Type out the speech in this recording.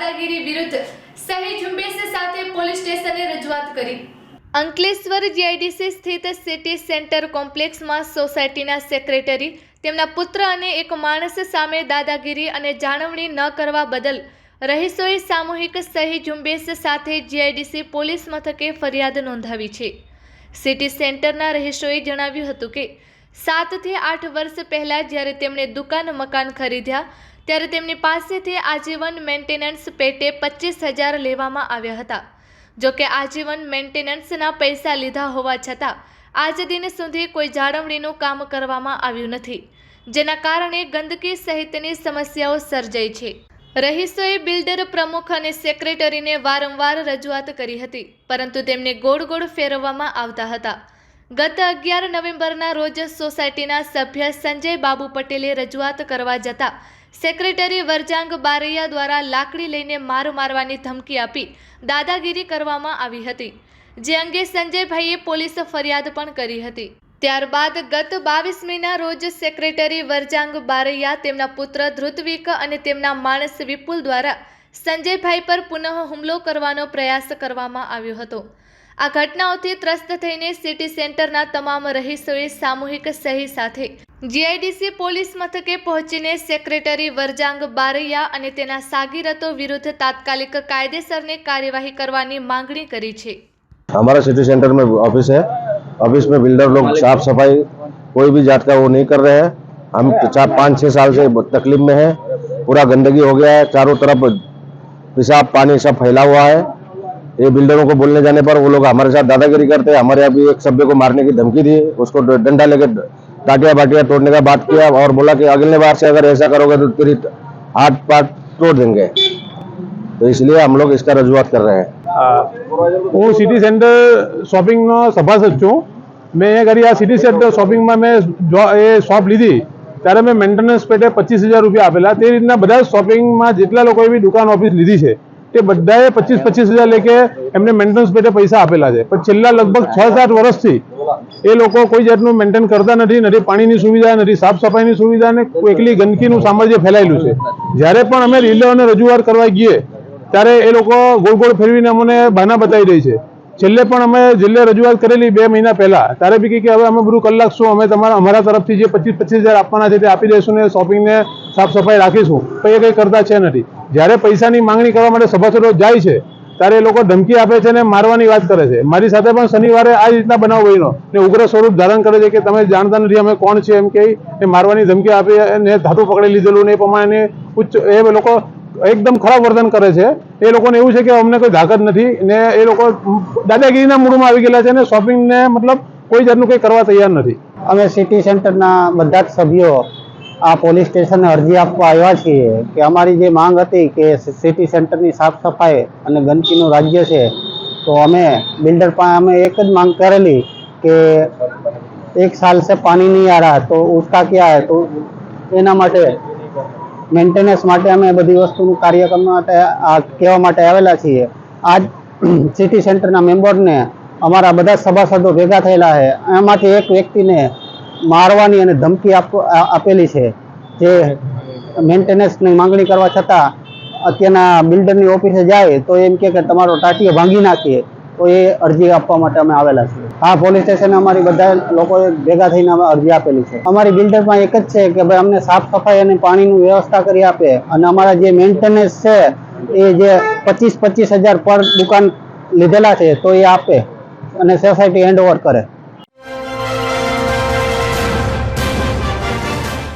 દાદાગીરી વિરુદ્ધ સહી ઝુંબેશ સાથે પોલીસ સ્ટેશને રજૂઆત કરી. અંકલેશ્વર જીઆઈડીસી સ્થિત સિટી સેન્ટર કોમ્પ્લેક્સમાં સોસાયટીના સેક્રેટરી, તેમના પુત્ર અને એક માણસ સામે દાદાગીરી અને જાળવણી ન કરવા બદલ રહીશોએ સામૂહિક સહી ઝુંબેશ સાથે જીઆઈડીસી પોલીસ મથકે ફરિયાદ નોંધાવી છે. સિટી સેન્ટરના રહીશોએ જણાવ્યું હતું કે, સાતથી આઠ વર્ષ પહેલાં જ્યારે તેમણે દુકાન મકાન ખરીદ્યા ત્યારે તેમની પાસેથી આજીવન મેન્ટેનન્સ પેટે પચીસ હજાર લેવામાં આવ્યા હતા. જો કે આજીવન મેન્ટેનન્સના પૈસા લીધા હોવા છતાં, આજ દિન સુધી કોઈ જાળવણીનું કામ કરવામાં આવ્યું નથી, જેના કારણે ગંદકી સહિતની સમસ્યાઓ સર્જાઈ છે. રહીશોએ બિલ્ડર પ્રમુખ અને સેક્રેટરીને વારંવાર રજૂઆત કરી હતી, પરંતુ તેમને ગોળ ગોળ ફેરવવામાં આવતા હતા. ગત અગિયાર નવેમ્બરના રોજ સોસાયટીના સભ્ય સંજય બાબુ પટેલે રજૂઆત કરવા જતાં સેક્રેટરી વરજાંગ બારૈયા દ્વારા લાકડી લઈને માર મારવાની ધમકી આપી દાદાગીરી કરવામાં આવી હતી. જે અંગે સંજયભાઈએ પોલીસ ફરિયાદ પણ કરી હતી. ત્યારબાદ ગત બાવીસમીના રોજ સેક્રેટરી વરજાંગ બારૈયા તેમના પુત્ર ધ્રુતવિક અને તેમના માણસ વિપુલ દ્વારા સંજયભાઈ પર પુનઃ હુમલો કરવાનો પ્રયાસ કરવામાં આવ્યો હતો. આ ઘટનાઓથી ત્રસ્ત થઈને સિટી સેન્ટરના તમામ રહીશોએ સામૂહિક સહી સાથે જીઆઈડીસી પોલીસ મથકે પહોંચીને સેક્રેટરી વરજાંગ બારૈયા અને તેના સાગીરતો વિરુદ્ધ તાત્કાલિક કાયદેસરની કાર્યવાહી કરવાની માંગણી કરી છે हमारा सिटी सेंटर में ऑफिस है ऑफिस में बिल्डर लोग साफ सफाई कोई भी जात का वो नहीं कर रहे हैं हम चार पाँच छः साल से तकलीफ में है पूरा गंदगी हो गया है चारों तरफ पेशाब पानी सब फैला हुआ है ये बिल्डरों को बोलने जाने पर वो लोग हमारे साथ दादागिरी करते हैं हमारे यहाँ भी एक सभ्य को मारने की धमकी दी उसको डंडा लेके टाटिया बाटिया तोड़ने का बात किया और बोला कि अगले बार से अगर ऐसा करोगे तो तेरी हाथ पाट तोड़ देंगे तो इसलिए हम लोग इसका रजूआत कर रहे हैं હા. હું સિટી સેન્ટર શોપિંગનો સભાસદ છું મેં અહીંયા કરી આ સિટી સેન્ટર શોપિંગમાં મેં જો એ શોપ લીધી ત્યારે મેં મેન્ટેનન્સ પેટે પચીસ હજાર રૂપિયા આપેલા તે રીતના બધા શોપિંગમાં જેટલા લોકોએ બી દુકાન ઓફિસ લીધી છે તે બધાએ પચીસ પચીસ હજાર લેકે એમને મેન્ટેનન્સ પેટે પૈસા આપેલા છે પણ છેલ્લા લગભગ છ સાત વર્ષથી એ લોકો કોઈ જાતનું મેન્ટેન કરતા નથી નથી પાણીની સુવિધા, નથી સાફ સફાઈની સુવિધા ને એકલી ગંદકીનું સામ્રાજ્ય ફેલાયેલું છે. જ્યારે પણ અમે રિલેઓને રજૂઆત કરવા ગઈએ ત્યારે એ લોકો ગોળ ગોળ ફેરવીને અમને બહાના બતાવી દે છે. છેલ્લે પણ અમે જિલ્લે રજૂઆત કરેલી બે મહિના પહેલા, ત્યારે બી કે હવે અમે બધું કલાક શું, અમે તમારા, અમારા તરફથી જે પચીસ પચીસ હજાર આપવાના છે તે આપી દઈશું ને શોપિંગને સાફ સફાઈ રાખીશું. પણ એ કંઈ કરતા છે નથી. જ્યારે પૈસાની માંગણી કરવા માટે સભાસદો જાય છે ત્યારે એ લોકો ધમકી આપે છે ને મારવાની વાત કરે છે. મારી સાથે પણ શનિવારે આ રીતના બનાવ બન્યો ને ઉગ્ર સ્વરૂપ ધારણ કરે છે કે તમે જાણતા નથી અમે કોણ છે એમ કે એ મારવાની ધમકી આપી અને ધાતુ પકડી લીધેલું ને એ પ્રમાણે ઉચ્ચ એ લોકો એકદમ ખરાબ વર્તન કરે છે. એ લોકોને એવું છે કે અમને કોઈ તાકાત નથી ને એ લોકો દાદાગીરીના મૂળમાં આવી ગયેલા છે ને શોપિંગને મતલબ કોઈ જાતનું કંઈ કરવા તૈયાર નથી. અમે સિટી સેન્ટરના બધા જ સભ્યો આ પોલીસ સ્ટેશન અરજી આપવા આવ્યા છીએ કે અમારી જે માંગ હતી કે સિટી સેન્ટરની સાફ સફાઈ અને ગંદકીનું રાજ્ય છે, તો અમે બિલ્ડર પાસે અમે એક જ માંગ કરેલી કે એક સાલ સે પાણી નહીં આ રહા, તો ઉસકા ક્યાં હે? તો એના માટે મેન્ટેનન્સ માટે અમે બધી વસ્તુનું કાર્યક્રમ માટે આ કહેવા માટે આવેલા છીએ. આજ સિટી સેન્ટરના મેમ્બરને અમારા બધા સભાસદો ભેગા થયેલા છે. એમાંથી એક વ્યક્તિને મારવાની અને ધમકી આપ આપેલી છે. જે મેન્ટેનન્સની માંગણી કરવા છતાં અત્યારના બિલ્ડરની ઓફિસે જાય તો એમ કે તમારો ટાટીઓ ભાંગી નાખીએ. તો એ અરજી આપવા માટે અમે આવેલા છીએ. હા પોલીસ સ્ટેશને અમારી બધા લોકોએ ભેગા થઈને અમે અરજી આપેલી છે. અમારી બિલ્ડરમાં એક જ છે કે ભાઈ અમને સાફ સફાઈ અને પાણીની વ્યવસ્થા કરી આપે અને અમારા જે મેન્ટેનન્સ છે એ જે પચીસ પચીસ હજાર પર દુકાન લીધેલા છે તો એ આપે અને સોસાયટી હેન્ડ ઓવર કરે.